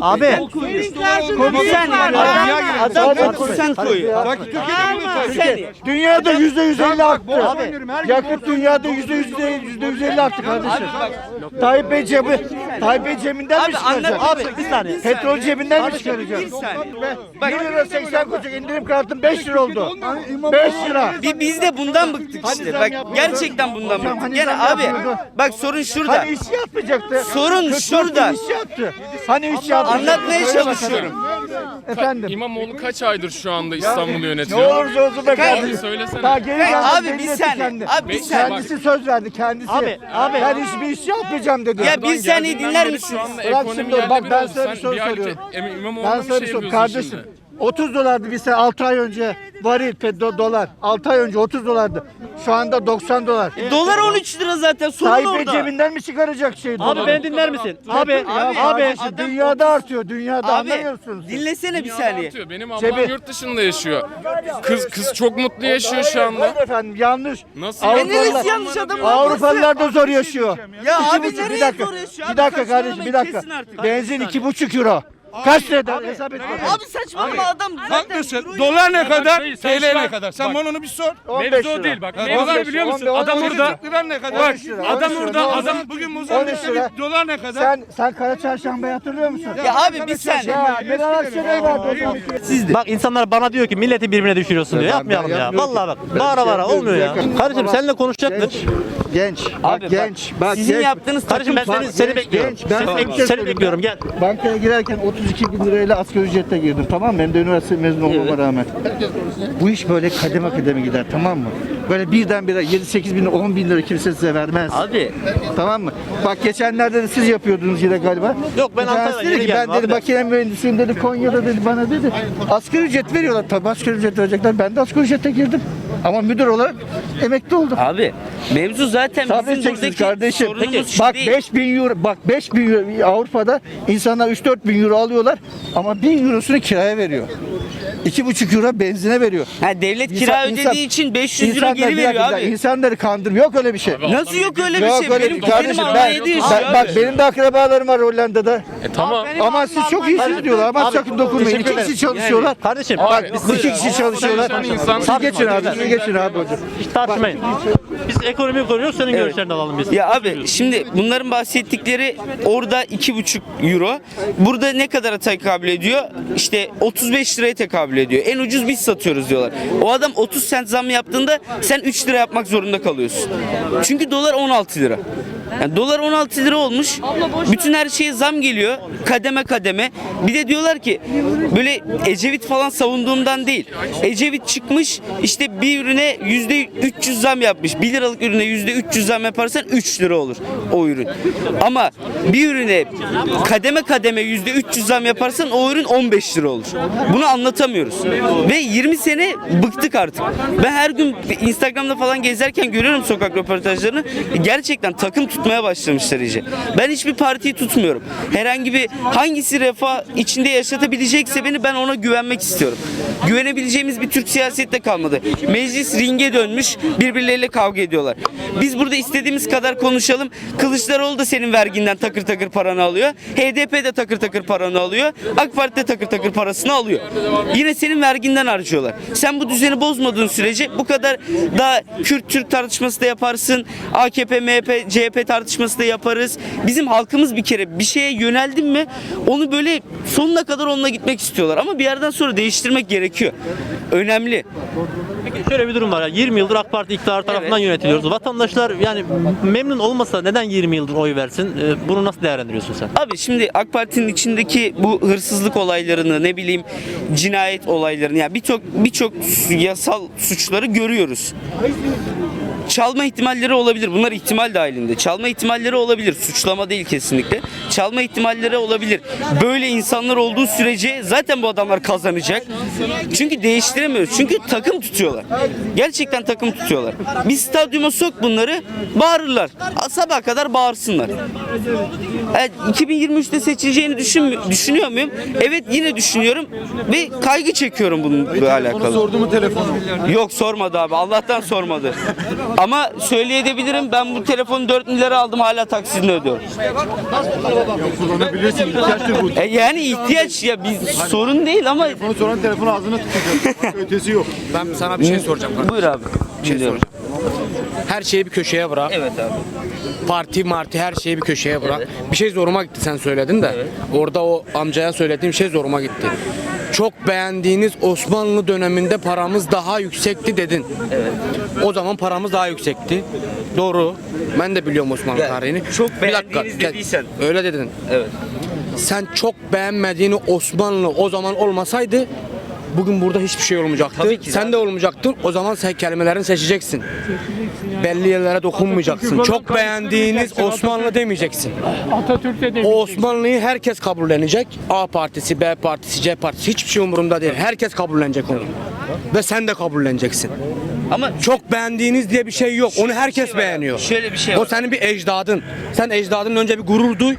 Abi saniye. Adam, adam korsan koyuyor. Dünyada yüzde yüz elli arttı. Yakıt dünyada yüzde yüz yüzde yüz elli arttı kardeşim. Tayyip Bey cebi, Tayyip Bey cebinden mi çıkaracak? abi bir saniye. Petrol cebinden mi çıkaracak? Bir saniye. 1 lira 80 kuruş indirim kartım 5 lira oldu. 5 lira. Bi- Biz de bundan bıktık işte. Bak gerçekten bundan bıktık. hani Gene abi bak sorun şurada. Hani iş yapmayacaktı. Sorun Kötü şurada. iş yaptı. Hani iş yaptı. Anlatmaya çalışıyorum. Efendim. İmamoğlu kaç aydır şu anda İstanbul'u Ne yönetiyor? olursa olsun be kardeşim. Söylesene. Daha geri Hey, geldi, abi belli bir etti saniye, kendi. abi bir saniye. Kendisi söz verdi kendisi. Abi, abi. Ben hiçbir iş yapmayacağım dedi. Ya bir saniye dinler anda Bırak şimdi, bak ben sana bir soru soruyorum. Ben sana şey bir soru yapıyorsun kardeşim. Şimdi? 30 dolardı bir sene 6 ay önce varil petrol dolar. 6 ay önce 30 dolardı. Şu anda 90 dolar. Dolar 13 lira zaten sorun Tayyip orada. cebinden mi çıkaracak şey? Abi beni dinler misin? Abi Ya abi kardeşim, dünyada artıyor. Dünyada Abi anlamıyorsunuz. dinlesene bir saniye. artıyor. Benim ablam Cebi- yurt dışında yaşıyor. Kız kız çok mutlu yaşıyor şu anda. Hayır efendim yanlış. Nasıl? E Avrupalılar- neresi yanlış adamın Avrupalılar da zor yaşıyor. Ya İki abi nereye bir dakika, zor yaşıyor? Bir Abi dakika kardeşim bir dakika. Benzin iki buçuk euro. Kaç lira hesap et bakalım. Abi saçmalama adam zaten Haklısın. Dolar ne kadar? Şey, sen TL ne an- kadar? Sen bana onu bir sor. 15 Mevzu o lira. değil bak. Mevzu ne biliyor lira, musun? on beş Adam lira. orada lira ne kadar? Bak, 13 lira, adam 13 lira. orada adam Bugün 13 Mozambik'te lira. bir dolar ne kadar? Sen sen Kara Çarşamba'yı hatırlıyor musun? Ya abi bir saniye. Ya Meral Akşener vardı o zaman. Bak insanlar bana diyor ki milleti birbirine düşürüyorsun diyor. Yapmayalım ya. Vallahi bak. Bağıra şey bağıra yapmıyorum. olmuyor ya. Kardeşim seninle konuşacaktır. Genç. Bak Abi bak, genç. Bak Sizin genç. yaptığınız Kardeşim ben seni, seni bekliyorum. Genç. Ben bir şey Seni bekliyorum gel. Bankaya girerken 32 bin lirayla asgari ücretle girdim tamam mı? Hem de üniversite mezunu olmama rağmen. Bu iş böyle kademe kademe gider tamam mı? Böyle birdenbire 7-8 bin 10 bin lira kimse size vermez. Abi Tamam mı? Bak geçenlerde de siz yapıyordunuz yine galiba. Yok, ben dedi yeni geldim Ben dedi abi. makine mühendisiyim dedi Konya'da dedi bana dedi. Asgari ücret veriyorlar tabii asgari ücret verecekler. Ben de asgari ücrete girdim. Ama müdür olarak emekli oldum. abi mevzu zaten bizim Sabredeceksiniz buradaki kardeşim. sorunumuz şu bak değil. 5000 euro bak 5000 euro Avrupa'da insanlar 3-4 bin euro alıyorlar ama 1000 eurosunu kiraya veriyor. 2,5 euro benzine veriyor. Ha devlet İnsan- kira insan- ödediği için 500 euro İnsanlar- geri bir veriyor dakika, abi. İnsanları kandırmıyor. Yok öyle bir şey. Nasıl yok öyle bir Yok şey? öyle Benim, bir benim kardeşim ben, Almanya'da yaşıyor ben- bak abi. benim de akrabalarım var Hollanda'da. E tamam. Ama siz çok iyisiniz diyorlar. Ama Abi, sakın dokunmayın. İki kişi çalışıyorlar. Kardeşim Bak Abi, iki kişi çalışıyorlar. insan- Siz geçin abi. Siz geçin abi hocam. hiç tartışmayın. Biz ekonomi konuşuyoruz senin görüşlerini alalım biz. Ya abi şimdi bunların bahsettikleri orada iki buçuk euro. Burada ne kadara tekabül ediyor? İşte 35 liraya tekabül ediyor. En ucuz biz satıyoruz diyorlar. O adam 30 sent zam yaptığında sen 3 lira yapmak zorunda kalıyorsun. Çünkü dolar 16 lira. Yani dolar 16 lira olmuş. Bütün her şeye zam geliyor. Kademe kademe. Bir de diyorlar ki böyle Ecevit falan savunduğumdan değil. Ecevit çıkmış işte bir ürüne yüzde 300 zam yapmış. 1 liralık ürüne yüzde 300 zam yaparsan 3 lira olur o ürün. Ama bir ürüne kademe kademe yüzde 300 zam yaparsan o ürün 15 lira olur. Bunu anlatamıyoruz. Ve 20 sene bıktık artık. Ben her gün Instagram'da falan gezerken görüyorum sokak röportajlarını. Gerçekten takım tutmaya başlamışlar iyice. Ben hiçbir partiyi tutmuyorum. Herhangi bir hangisi refah içinde yaşatabilecekse beni ben ona güvenmek istiyorum. Güvenebileceğimiz bir Türk siyasette kalmadı. Meclis ringe dönmüş birbirleriyle kavga ediyorlar. Biz burada istediğimiz kadar konuşalım. Kılıçdaroğlu da senin verginden takır takır paranı alıyor. HDP de takır takır paranı alıyor. AK Parti de takır takır parasını alıyor. Yine senin verginden harcıyorlar. Sen bu düzeni bozmadığın sürece bu kadar daha Kürt-Türk tartışması da yaparsın. AKP, MHP, CHP tartışması da yaparız. Bizim halkımız bir kere bir şeye yöneldi mi onu böyle sonuna kadar onunla gitmek istiyorlar. Ama bir yerden sonra değiştirmek gerekiyor. Önemli. Peki şöyle bir durum var ya 20 yıldır AK Parti iktidarı tarafından Evet. yönetiliyoruz. Vatandaşlar yani memnun olmasa neden 20 yıldır oy versin? Ee, Bunu nasıl değerlendiriyorsun sen? Abi şimdi AK Parti'nin içindeki bu hırsızlık olaylarını ne bileyim cinayet olaylarını yani birçok birçok yasal suçları görüyoruz. Çalma ihtimalleri olabilir. Bunlar ihtimal dahilinde. Çalma ihtimalleri olabilir. Suçlama değil kesinlikle. Çalma ihtimalleri olabilir. Böyle insanlar olduğu sürece zaten bu adamlar kazanacak. Çünkü değiştiremiyoruz. Çünkü takım tutuyorlar. Gerçekten takım tutuyorlar. Bir stadyuma sok bunları bağırırlar. Sabah kadar bağırsınlar. Evet, 2023'te seçileceğini düşün, düşünüyor muyum? Evet yine düşünüyorum ve kaygı çekiyorum bununla alakalı. Sordu mu telefonu? Yok sormadı abi. Allah'tan sormadı. Ama söyleyebilirim ben bu telefonu 4 milyara aldım hala taksidini ödüyorum. Kullanabilirsin. ihtiyaçtır bu. E yani ihtiyaç ya bir sorun değil ama Telefonu soran telefonu ağzına tutacak. Ötesi yok. Ben sana bir şey soracağım. kardeşim. buyur abi. Bir şey Dinliyorum. soracağım. Her şeyi bir köşeye bırak. Evet abi. Parti marti her şeyi bir köşeye bırak. Bir şey zoruma gitti sen söyledin de. Orada o amcaya söylediğim şey zoruma gitti. Çok beğendiğiniz Osmanlı döneminde paramız daha yüksekti dedin. O zaman paramız daha yüksekti. Doğru. Ben de biliyorum Osmanlı Ya, tarihini. çok Bir dakika, beğendiğiniz gel. dediysen. Öyle dedin. Evet. Sen çok beğenmediğini Osmanlı o zaman olmasaydı bugün burada hiçbir şey olmayacaktı. Tabii ki sen de olmayacaktın. O zaman sen kelimelerini seçeceksin. Belli yerlere dokunmayacaksın. Çok beğendiğiniz Osmanlı demeyeceksin. Atatürk'te de O Osmanlı'yı herkes kabullenecek. A partisi, B partisi, C partisi hiçbir şey umurumda değil. Herkes kabullenecek onu. Ve sen de kabulleneceksin. Ama Çok beğendiğiniz diye bir şey yok. Onu herkes şey beğeniyor. Şöyle bir şey O var. senin bir ecdadın. Sen ecdadının önce bir gurur duy.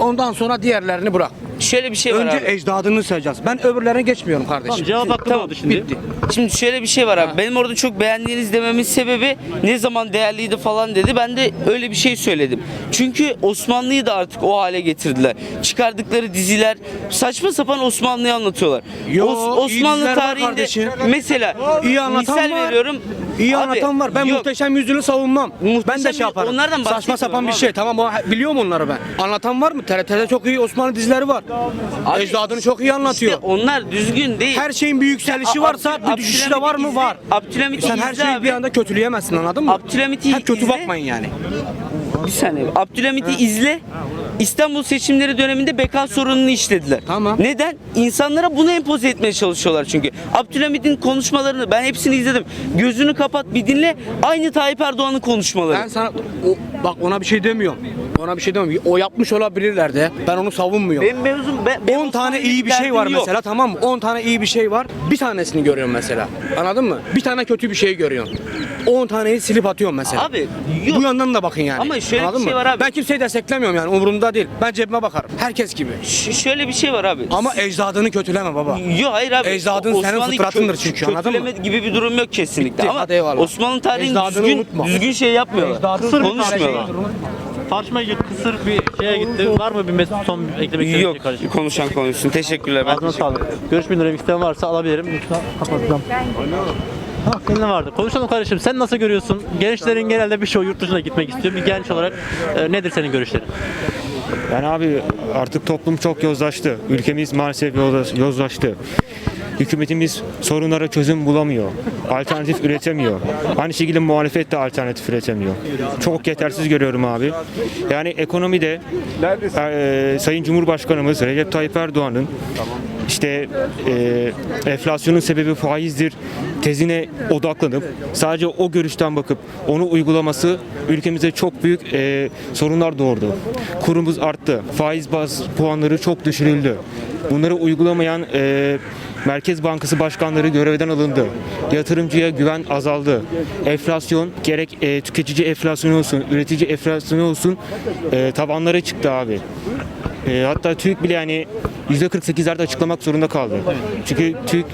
Ondan sonra diğerlerini bırak. Şöyle bir şey var Önce abi. ecdadını sayacağız. Ben öbürlerine geçmiyorum kardeşim. Cevap hakkı Tamam, oldu şimdi. Bitti. Şimdi şöyle bir şey var abi. Benim orada çok beğendiğiniz dememin sebebi ne zaman değerliydi falan dedi. Ben de öyle bir şey söyledim. Çünkü Osmanlı'yı da artık o hale getirdiler. Çıkardıkları diziler saçma sapan Osmanlı'yı anlatıyorlar. Yo, Os- iyi Osmanlı tarihinde kardeşim. mesela İyi anlatan misal var. veriyorum. İyi Abi, anlatan var. Ben yok. muhteşem yüzyılı savunmam. Muhteşem ben de şey yaparım. onlardan Saçma sapan bir abi. şey. Tamam o, biliyorum onları ben. Anlatan var mı? TRT'de çok iyi Osmanlı dizileri var. Abi, Ecdadını çok iyi anlatıyor. İşte onlar düzgün değil. her şeyin bir yükselişi varsa Abdül- bir düşüşü de var mı? Var. Abdülhamit'i Sen her şeyi abi. bir anda kötüleyemezsin anladın mı? Abdülhamit'i Hep kötü izle. bakmayın yani. Bir saniye. Abdülhamit'i izle. İstanbul seçimleri döneminde beka sorununu işlediler. Tamam. Neden? İnsanlara bunu empoze etmeye çalışıyorlar çünkü. Abdülhamit'in konuşmalarını ben hepsini izledim. Gözünü kapat bir dinle. Aynı Tayyip Erdoğan'ın konuşmaları. Ben sana o, bak ona bir şey demiyorum. Ona bir şey demiyorum. O yapmış olabilirler de. Ben onu savunmuyorum. benim mevzum ben, benim 10 tane iyi bir şey var yok. mesela tamam mı? 10 tane iyi bir şey var. Bir tanesini görüyorum mesela. Anladın mı? Bir tane kötü bir şey görüyorsun. 10 taneyi silip atıyorum mesela. Abi yok. Bu yandan da bakın yani. Ama şöyle bir Anladın şey mı? var abi. Ben kimseyi desteklemiyorum yani umurumda değil. Ben cebime bakarım. Herkes gibi. Ş- şöyle bir şey var abi. Ama ecdadını kötüleme baba. Yok hayır abi. Ecdadın senin Osmanlı'yı fıtratındır kö- çünkü, anladın mı? kötüleme gibi bir durum yok kesinlikle. Bitti, Ama hadi eyvallah. Osmanlı tarihini Ecdadını düzgün, unutma. düzgün şey yapmıyorlar. Kısır bir Konuşmuyorlar. Tartışma kısır bir şeye gitti. Var mı bir mesut son eklemek istediğin Yok şey kardeşim? konuşan konuşsun. Teşekkürler. Ben Ağzına sağlık. Görüş bildirim isteyen varsa alabilirim. Yoksa kapatacağım. Ha, senin ne vardı? Konuşalım kardeşim. Sen nasıl görüyorsun? Gençlerin genelde bir çoğu yurt dışına gitmek istiyor. Bir genç olarak e, nedir senin görüşlerin? Yani abi artık toplum çok yozlaştı. Ülkemiz maalesef yozlaş- yozlaştı. Hükümetimiz sorunlara çözüm bulamıyor. Alternatif üretemiyor. Aynı şekilde muhalefet de alternatif üretemiyor. Çok yetersiz görüyorum abi. Yani ekonomide e, Sayın Cumhurbaşkanımız Recep Tayyip Erdoğan'ın işte e, enflasyonun sebebi faizdir tezine odaklanıp sadece o görüşten bakıp onu uygulaması ülkemize çok büyük e, sorunlar doğurdu. Kurumuz arttı. Faiz baz puanları çok düşürüldü. Bunları uygulamayan e, Merkez Bankası başkanları görevden alındı. Yatırımcıya güven azaldı. Enflasyon gerek e, tüketici enflasyonu olsun, üretici enflasyonu olsun e, tavanlara çıktı abi. E, hatta TÜİK bile yani %48'lerde açıklamak zorunda kaldı. Çünkü TÜİK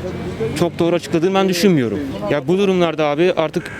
çok doğru açıkladığını ben düşünmüyorum. Ya bu durumlarda abi artık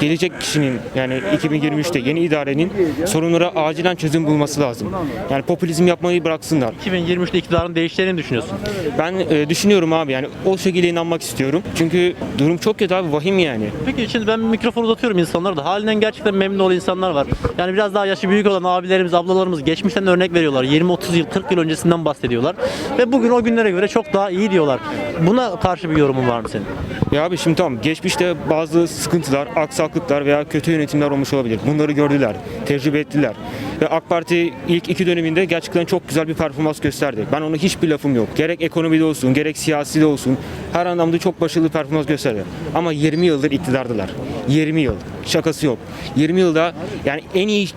gelecek kişinin yani 2023'te yeni idarenin sorunlara acilen çözüm bulması lazım. Yani popülizm yapmayı bıraksınlar. 2023'te iktidarın değişeceğini düşünüyorsun? Ben e, düşünüyorum abi yani o şekilde inanmak istiyorum. Çünkü durum çok kötü abi vahim yani. Peki şimdi ben mikrofonu uzatıyorum insanlara da halinden gerçekten memnun olan insanlar var. Yani biraz daha yaşı büyük olan abilerimiz, ablalarımız geçmişten örnek veriyorlar. 20-30 yıl, 40 yıl öncesinden bahsediyorlar. Ve bugün o günlere göre çok daha iyi diyorlar. Buna karşı bir yorumun var mı senin? Ya abi şimdi tamam geçmişte bazı sıkıntılar, aksaklıklar veya kötü yönetimler olmuş olabilir. Bunları gördüler, tecrübe ettiler. Ve AK Parti ilk iki döneminde gerçekten çok güzel bir performans gösterdi. Ben ona hiçbir lafım yok. Gerek ekonomide olsun, gerek siyasi de olsun. Her anlamda çok başarılı performans gösterdi. Ama 20 yıldır iktidardılar. 20 yıl. Şakası yok. 20 yılda yani en iyi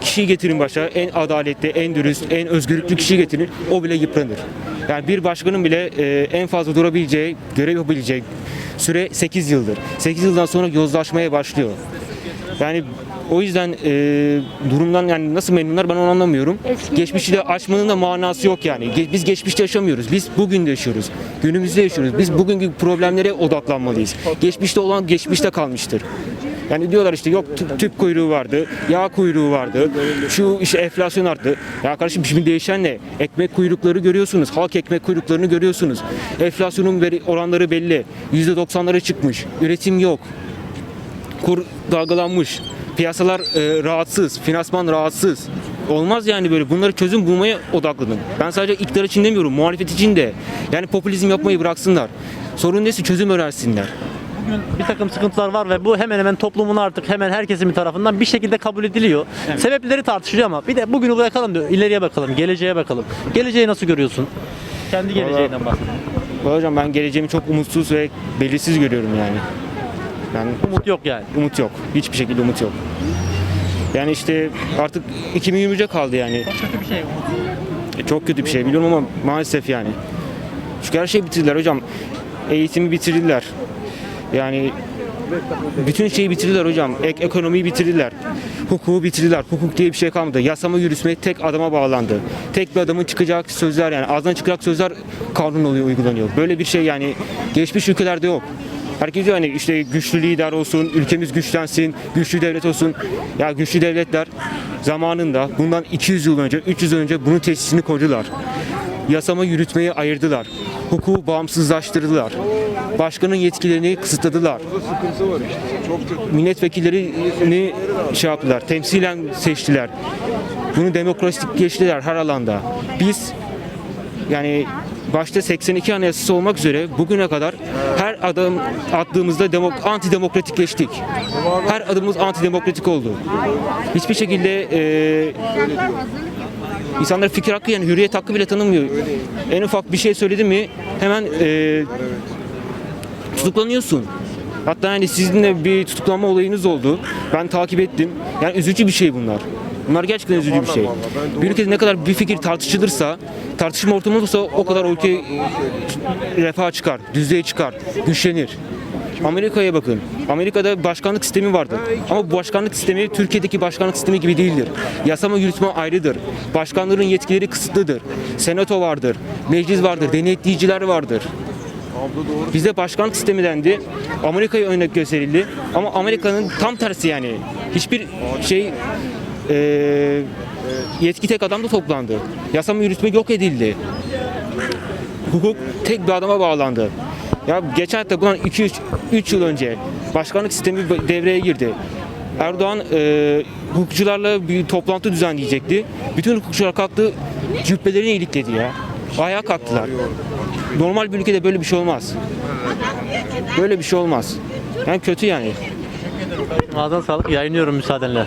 kişiyi getirin başa, en adaletli, en dürüst, en özgürlüklü kişiyi getirin. O bile yıpranır. Yani bir başkanın bile e, en fazla durabileceği, görev yapabileceği süre 8 yıldır. 8 yıldan sonra yozlaşmaya başlıyor. Yani o yüzden e, durumdan yani nasıl memnunlar ben onu anlamıyorum. Geçmişi de aşmanın da manası yok yani. Ge- biz geçmişte yaşamıyoruz. Biz bugün de yaşıyoruz. Günümüzde yaşıyoruz. Biz bugünkü problemlere odaklanmalıyız. Geçmişte olan geçmişte kalmıştır. Yani diyorlar işte yok tüp, kuyruğu vardı, yağ kuyruğu vardı, şu işte enflasyon arttı. Ya kardeşim şimdi değişen ne? Ekmek kuyrukları görüyorsunuz, halk ekmek kuyruklarını görüyorsunuz. Enflasyonun veri, oranları belli. %90'lara çıkmış. Üretim yok. Kur dalgalanmış. Piyasalar e, rahatsız, finansman rahatsız. Olmaz yani böyle. Bunları çözüm bulmaya odaklanın. Ben sadece iktidar için demiyorum, muhalefet için de. Yani popülizm yapmayı bıraksınlar. Sorun neyse çözüm öğrensinler. Bugün bir takım sıkıntılar var ve bu hemen hemen toplumun artık hemen herkesin bir tarafından bir şekilde kabul ediliyor. Sebepleri tartışılıyor ama bir de bugünü bırakalım da ileriye bakalım, geleceğe bakalım. Geleceği nasıl görüyorsun? Kendi geleceğinden bahsedelim. Vallahi Hocam ben geleceğimi çok umutsuz ve belirsiz görüyorum yani. Yani Umut yok yani. umut yok. Hiçbir şekilde umut yok. Yani işte artık 2023'e kaldı yani. Kötü bir şey umut. E, Çok kötü bir şey biliyorum ama maalesef yani. Çünkü her şeyi bitirdiler hocam. Eğitimi bitirdiler. Yani bütün şeyi bitirdiler hocam. Ek, ekonomiyi bitirdiler. Hukuku bitirdiler. Hukuk diye bir şey kalmadı. Yasama yürütme tek adama bağlandı. Tek bir adamın çıkacak sözler yani ağzından çıkacak sözler kanun oluyor, uygulanıyor. Böyle bir şey yani geçmiş ülkelerde yok. Herkes diyor hani işte güçlü lider olsun, ülkemiz güçlensin, güçlü devlet olsun. Ya güçlü devletler zamanında bundan 200 yıl önce, 300 yıl önce bunun tesisini koydular. Yasama yürütmeyi ayırdılar. Hukuku bağımsızlaştırdılar. Başkanın yetkilerini kısıtladılar. Milletvekillerini şey yaptılar, temsilen seçtiler. Bunu demokratikleştiler her alanda. Biz yani başta 82 Anayasası olmak üzere bugüne kadar her adım attığımızda demok antidemokratikleştik. Her adımımız antidemokratik oldu. Hiçbir şekilde e, insanlar fikir hakkı yani hürriyet hakkı bile tanımıyor. En ufak bir şey söyledi mi hemen e, tutuklanıyorsun. Hatta yani sizinle bir tutuklanma olayınız oldu. Ben takip ettim. Yani üzücü bir şey bunlar. Bunlar gerçekten üzücü bir şey. Bir ülkede ne kadar bir fikir tartışılırsa, tartışma ortamı olursa o kadar ülke e, refah çıkar, düzeye çıkar, güçlenir. Amerika'ya bakın. Amerika'da başkanlık sistemi vardır. Ama bu başkanlık sistemi Türkiye'deki başkanlık sistemi gibi değildir. Yasama yürütme ayrıdır. Başkanların yetkileri kısıtlıdır. Senato vardır. Meclis vardır. Denetleyiciler vardır. Bizde başkanlık sistemi dendi. Amerika'ya örnek gösterildi. Ama Amerika'nın tam tersi yani. Hiçbir şey eee, yetki tek adamda toplandı. Yasama yürütme yok edildi. Hukuk tek bir adama bağlandı. Ya geçen hafta bundan 2-3 yıl önce başkanlık sistemi devreye girdi. Erdoğan eee hukukçularla bir toplantı düzenleyecekti. Bütün hukukçular kalktı, cübbelerini ilikledi ya. Ayağa kalktılar. Normal bir ülkede böyle bir şey olmaz. Böyle bir şey olmaz. Yani kötü yani. Ağzına sağlık. Yayınlıyorum müsaadenle.